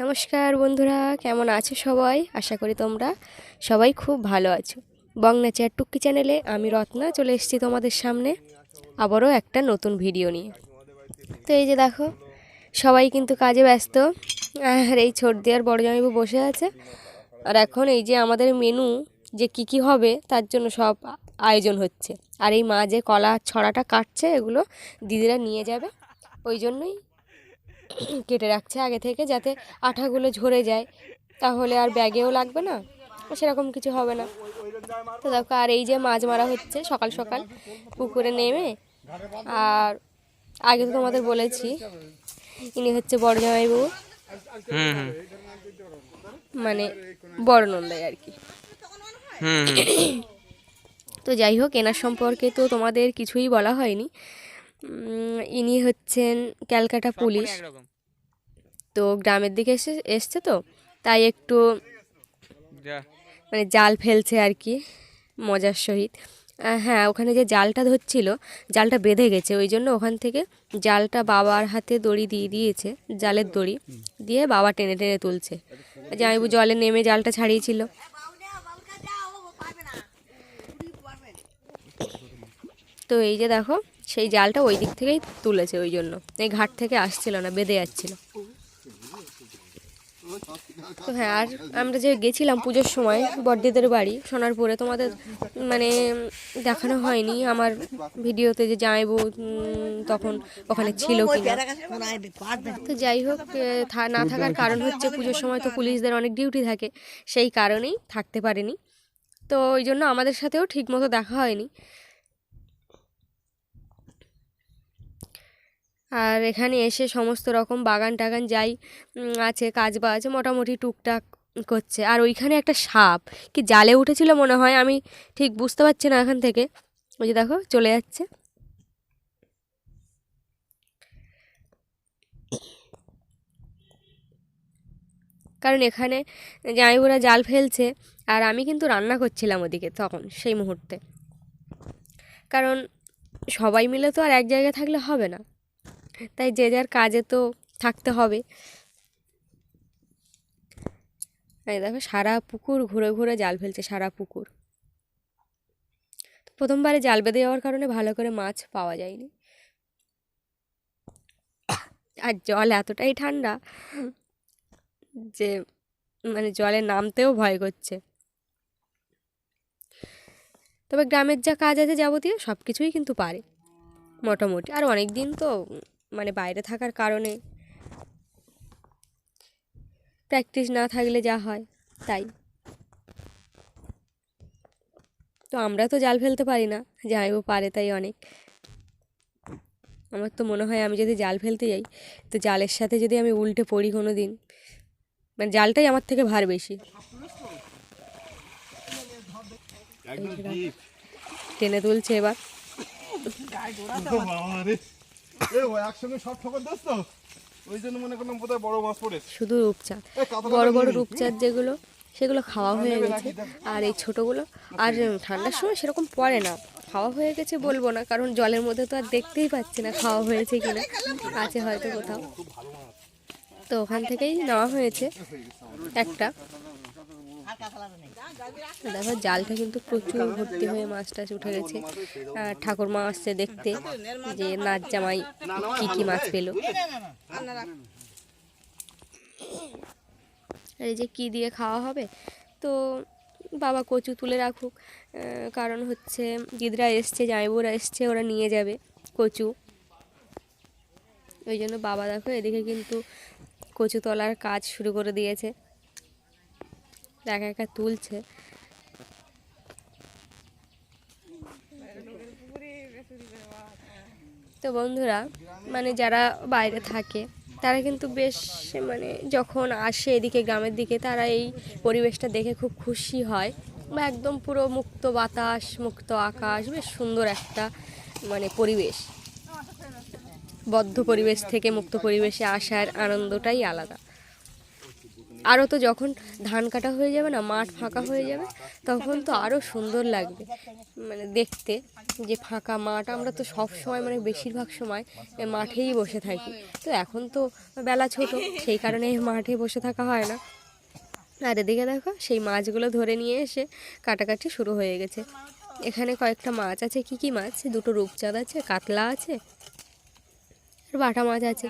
নমস্কার বন্ধুরা, কেমন আছো সবাই? আশা করি তোমরা সবাই খুব ভালো আছো। বংনা চেয়ার টুক্কি চ্যানেলে আমি রত্না চলে এসেছি তোমাদের সামনে আবারও একটা নতুন ভিডিও নিয়ে। তো এই যে দেখো, সবাই কিন্তু কাজে ব্যস্ত। আর এই ছোট দেওয়ার বড় জামাইবু বসে আছে। আর এখন এই যে আমাদের মেনু, যে কি কি হবে, তার জন্য সব আয়োজন হচ্ছে। আর এই মা যে কলা ছড়াটা কাটছে, এগুলো দিদিরা নিয়ে যাবে। ওই জন্যই কেটে রাখছে আগে থেকে যাতে আঠাগুলো ঝরে যায়। তাহলে আর ব্যাগেও লাগবে না সেরকম কিছু হবে না। তো দেখো আর এই যে মাছ মারা হচ্ছে সকাল সকাল পুকুরে নেমে। আর আগে তো তোমাদের বলেছি ইনি হচ্ছে বড় জামাইবাবু হুম মানে বড় নন্দাই আর কি। তো যাই হোক এনার সম্পর্কে তো তোমাদের কিছুই বলা হয়নি। ইনি হচ্ছেন ক্যালকাটা পুলিশ। তো গ্রামের দিকে এসে এসছে তো তাই একটু মানে জাল ফেলছে আর কি মজার সহিত। হ্যাঁ ওখানে যে জালটা ধরছিল জালটা বেঁধে গেছে ওই জন্য ওখান থেকে জালটা বাবার হাতে দড়ি দিয়ে দিয়েছে জালের দড়ি দিয়ে বাবা টেনে টেনে তুলছে। জামাইবু জলে নেমে জালটা ছাড়িয়েছিল। তো এই যে দেখো সেই জালটা ওই দিক থেকেই তুলেছে ওই জন্য। এই ঘাট থেকে আসছিল না বেঁধে যাচ্ছিল। তো হ্যাঁ আর আমরা যে গেছিলাম পুজোর সময় বড়দিদের বাড়ি সোনারপুরে তোমাদের মানে দেখানো হয়নি। আমার ভিডিওতে যে জামাইবু উম, তখন ওখানে ছিল কিনা। তো যাই হোক না থাকার কারণ হচ্ছে পুজোর সময় তো পুলিশদের অনেক ডিউটি থাকে সেই কারণেই থাকতে পারেনি। তো ওই জন্য আমাদের সাথেও ঠিক মতো দেখা হয়নি। আর এখানে এসে সমস্ত রকম বাগান টাগান যাই আছে, কাজ বাজ মোটামুটি টুকটাক করছে। আর ওইখানে একটা সাপ, কি জালে উঠেছিল মনে হয়, আমি ঠিক বুঝতে পারছি না এখান থেকে। ওই যে দেখো, চলে যাচ্ছে। কারণ এখানে জামাইবুরা জাল ফেলছে, আর আমি কিন্তু রান্না করছিলাম ওদিকে তখন, সেই মুহূর্তে। কারণ সবাই মিলে তো আর এক জায়গায় থাকলে হবে না। তাই যে যার কাজে তো থাকতে হবে। এই দেখো, সারা পুকুর ঘুরে ঘুরে জাল ফেলছে, সারা পুকুর। প্রথমবারে জাল বেঁধে যাওয়ার কারণে ভালো করে মাছ পাওয়া যায়নি। আর জল এতটাই ঠান্ডা যে মানে জলে নামতেও ভয় করছে। তবে গ্রামের যা কাজ আছে যাবতীয় সব কিছুই কিন্তু পারে, মোটামুটি। আর অনেক দিন তো মানে বাইরে থাকার কারণে প্র্যাকটিস না থাকলে যা হয় তাই। তো আমরা তো জাল ফেলতে পারি না জামাইবু পারে তাই অনেক। আমার তো মনে হয় আমি যদি জাল ফেলতে যাই তো জালের সাথে যদি আমি উল্টে পড়ি কোনো দিন মানে জালটাই আমার থেকে ভার বেশি। টেনে তুলছে এবার। একসঙ্গে সব ঠোকর দিস তো? ওই জন্য মনে করলাম বোধহয় বড় মাছ পড়েছে। শুধু রূপচাঁদ। বড় বড় রূপচাঁদ যেগুলো সেগুলো খাওয়া হয়ে গেছে। আর এই ছোটোগুলো আর ঠান্ডার সময় সেরকম পড়ে না। খাওয়া হয়ে গেছে বলব না কারণ জলের মধ্যে তো আর দেখতেই পাচ্ছি না খাওয়া হয়েছে কিনা। আছে হয়তো কোথাও। তো ওখান থেকেই নেওয়া হয়েছে একটা। দেখো, জালটা কিন্তু প্রচুর ভর্তি হয়ে মাছ টাছ উঠে গেছে। ঠাকুরমা আসছে দেখতে যে নাচ জামাই কি কি মাছ পেল। এই যে কী দিয়ে খাওয়া হবে, তো বাবা কচু তুলে রাখুক। কারণ হচ্ছে দিদরা এসছে জামাইবুরা এসছে, ওরা নিয়ে যাবে কচু। ওই জন্য বাবা দেখো, এদিকে কিন্তু কচু তলার কাজ শুরু করে দিয়েছে। একা একা তুলছে। তো বন্ধুরা মানে যারা বাইরে থাকে, তারা কিন্তু বেশ মানে যখন আসে এদিকে গ্রামের দিকে, তারা এই পরিবেশটা দেখে খুব খুশি হয়। বা একদম পুরো মুক্ত বাতাস, মুক্ত আকাশ, বেশ সুন্দর একটা মানে পরিবেশ। বদ্ধ পরিবেশ থেকে মুক্ত পরিবেশে আসার আনন্দটাই আলাদা। আরও তো যখন ধান কাটা হয়ে যাবে না, মাঠ ফাঁকা হয়ে যাবে, তখন তো আরও সুন্দর লাগবে। মানে দেখতে যে ফাঁকা মাঠ, আমরা তো সব সময় মানে বেশিরভাগ সময় মাঠেই বসে থাকি। তো এখন তো বেলা ছোট, সেই কারণে মাঠে বসে থাকা হয় না। আর এদিকে দেখো, সেই মাছগুলো ধরে নিয়ে এসে কাটাকাটি শুরু হয়ে গেছে। এখানে কয়েকটা মাছ আছে, কি কি মাছ? দুটো রূপচাঁদ আছে, কাতলা আছে, আর বাটা মাছ আছে।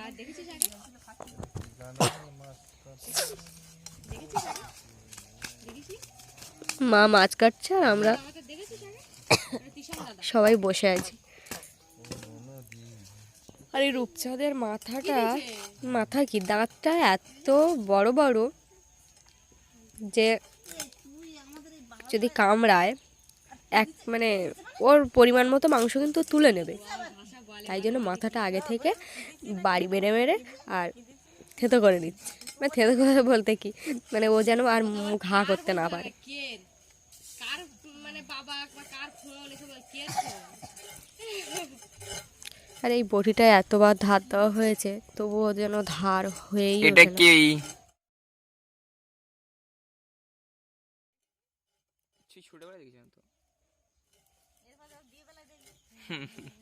মা মাছ কাটছে আর আমরা সবাই বসে আছি। আর এই রূপচাঁদের মাথাটা, মাথা কি? দাঁতটা এত বড় বড় যে যদি কামড়ায়, এক মানে ওর পরিমাণ মতো মাংস কিন্তু তুলে নেবে। তাই জন্য মাথাটা আগে থেকে বাড়ি মেরে মেরে আর থেতো করে নিচ্ছে। মানে থেতো করে বলতে কি? মানে ও যেন আর ঘা করতে না পারে। আর এই বটিটায় এতবার ধার দেওয়া হয়েছে তবুও যেন ধার হয়েই এটা। কি? ছোটবেলা দেখেছিলাম তো?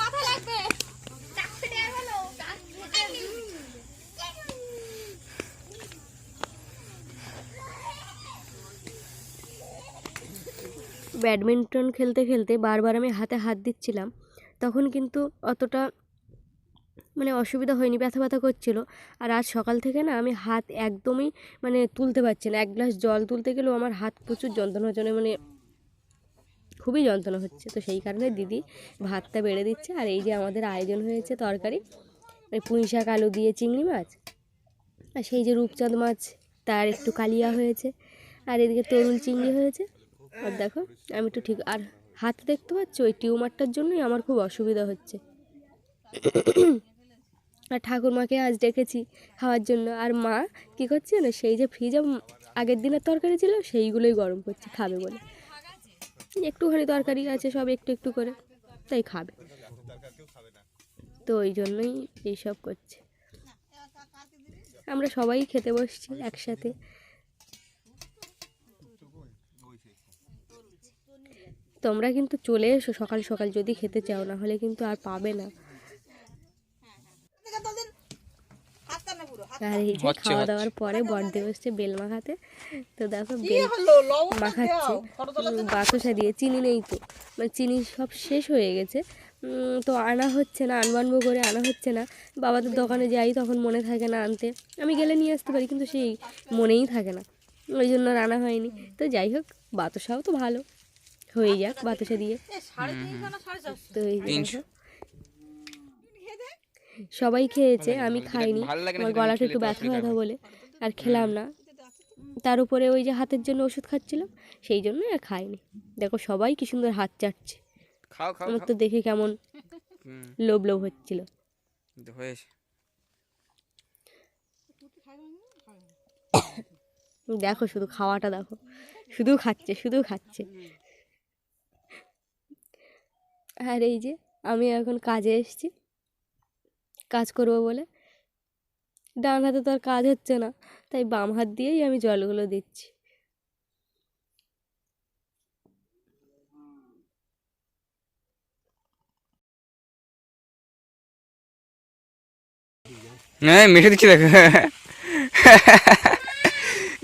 মাথা লাগবে চারটে টাকা হলো ব্যাডমিন্টন খেলতে খেলতে বারবার আমি হাতে হাত দিচ্ছিলাম। তখন কিন্তু অতটা মানে অসুবিধা হয়নি ব্যথা ব্যথা করছিল। আর আজ সকাল থেকে না আমি হাত একদমই মানে তুলতে পারছি না। এক গ্লাস জল তুলতে গেলেও আমার হাত প্রচুর যন্ত্রণা হচ্ছে, মানে- খুবই যন্ত্রণা হচ্ছে। তো সেই কারণে দিদি ভাতটা বেড়ে দিচ্ছে আর এই যে আমাদের আয়োজন হয়েছে তরকারি মানে পুঁই শাক, আলু দিয়ে চিংড়ি মাছ আর সেই যে রূপচাঁদ মাছ, তার একটু কালিয়া হয়েছে। আর এদিকে তরুল চিংড়ি হয়েছে। আর দেখো, আমি একটু ঠিক, আর হাত দেখতে পাচ্ছ ওই টিউমারটার জন্যই আমার খুব অসুবিধা হচ্ছে। আর ঠাকুরমাকে আজ ডেকেছি খাওয়ার জন্য। আর মা কী করছে না সেই যে ফ্রিজে আগের দিনের তরকারি ছিল, সেইগুলোই গরম করছে, খাবে বলে। একটুখানি তরকারি আছে, সব একটু একটু করে, তাই খাবে। তো ওই জন্যই এইসব করছে। আমরা সবাই খেতে বসছি একসাথে। তোমরা কিন্তু চলে এসো সকাল সকাল যদি খেতে চাও না হলে কিন্তু আর পাবে না। আর এই যে খাওয়া দাওয়ার পরে বড়দেব এসছে বেল মাখাতে তো দেখো বেল মাখাচ্ছে। বাতাসা দিয়ে চিনি নেই তো। মানে চিনি সব শেষ হয়ে গেছে। তো আনা হচ্ছে না আনবানবো করে আনা হচ্ছে না। বাবাদের দোকানে যাই তখন মনে থাকে না আনতে। আমি গেলে নিয়ে আসতে পারি কিন্তু সেই মনেই থাকে না। ওই জন্য আর আনা হয়নি। তো যাই হোক বাতাসাও তো ভালো। হয়ে যাক বাতাসা দিয়ে। তো এই। সবাই খেয়েছে আমি খাইনি। আমার গলাটা একটু ব্যথা ব্যথা বলে আর খেলাম না। তার উপরে ওই যে হাতের জন্য ওষুধ খাচ্ছিলাম সেই জন্য আর খাইনি। দেখো সবাই কি সুন্দর হাত চাটছে। খাও খাও আমার তো দেখে কেমন লোভ লোভ হচ্ছিল। দেখো শুধু খাওয়াটা দেখো। শুধু খাচ্ছে শুধু খাচ্ছে। আর এই যে আমি এখন কাজে এসেছি। কাজ করব বলে। ডান হাতে তো আর কাজ হচ্ছে না, তাই বাম হাত দিয়েই আমি জলগুলো দিচ্ছি। হ্যাঁ মেশে দিচ্ছি দেখো।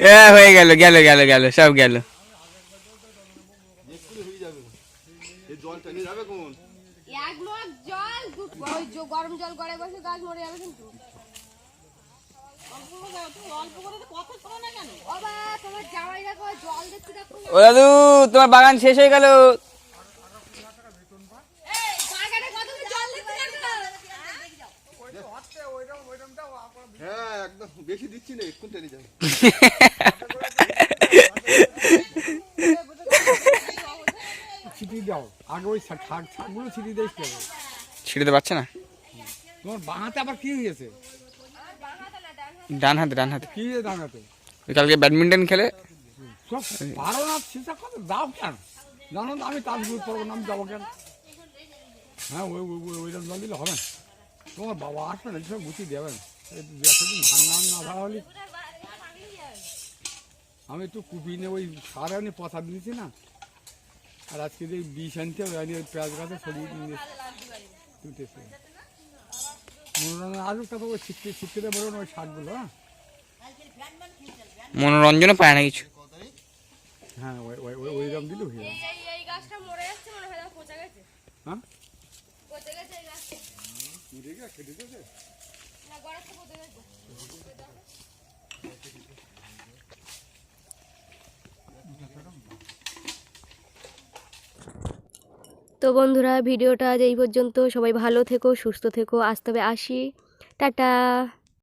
হ্যাঁ গেল গেল গেল গেল, সব গেল। গরম জল গড়ে বসে গাছ মরে যাবে কিন্তু। তোমার বাগান শেষ হয়ে গেল। বেশি দিচ্ছি আগে ওই ছিটিতে পারছে না? তোমার বাঁহাতে আবার কি হয়েছে? ডান হাতে ডান হাতে কি হয়েছে ডাঙাতে ওই কালকে ব্যাডমিন্টন খেলে। সব পারো না সেটা কথা দাও কেন? জানো তো আমি তার দূর পড়ব না আমি যাব কেন? হ্যাঁ ওই ওই ওই ওইটা জল দিলে হবে না। তোমার বাবা আসবে না সব গুছিয়ে দেবেন এই দু একটা দিন ধান নাম না ধরা হলে আমি একটু কুপি নিয়ে ওই সার আনি পচা দিয়েছি না। আর আজকে যে বিষ আনতে হবে আনি ওই পেঁয়াজ গাছে ছড়িয়ে নিয়ে তুলতেছে মনোরঞ্জন আলুটা ওই ছিটকে ছিটকে দেবো ওই শাকগুলো হ্যাঁ? মনোরঞ্জনও পায় না কিছু। হ্যাঁ ওই ওই ওই ওই রকম দিলে হয়ে যাবে এই এই গাছটা মরে যাচ্ছে মনে হয় পচে গেছে। হ্যাঁ? পচে গেছে এই গাছটা। না গড়াতে পচে গেছে। তো বন্ধুরা, ভিডিওটা আজ এই পর্যন্ত। সবাই ভালো থেকো, সুস্থ থেকো। আসতে হবে আসি। টাটা।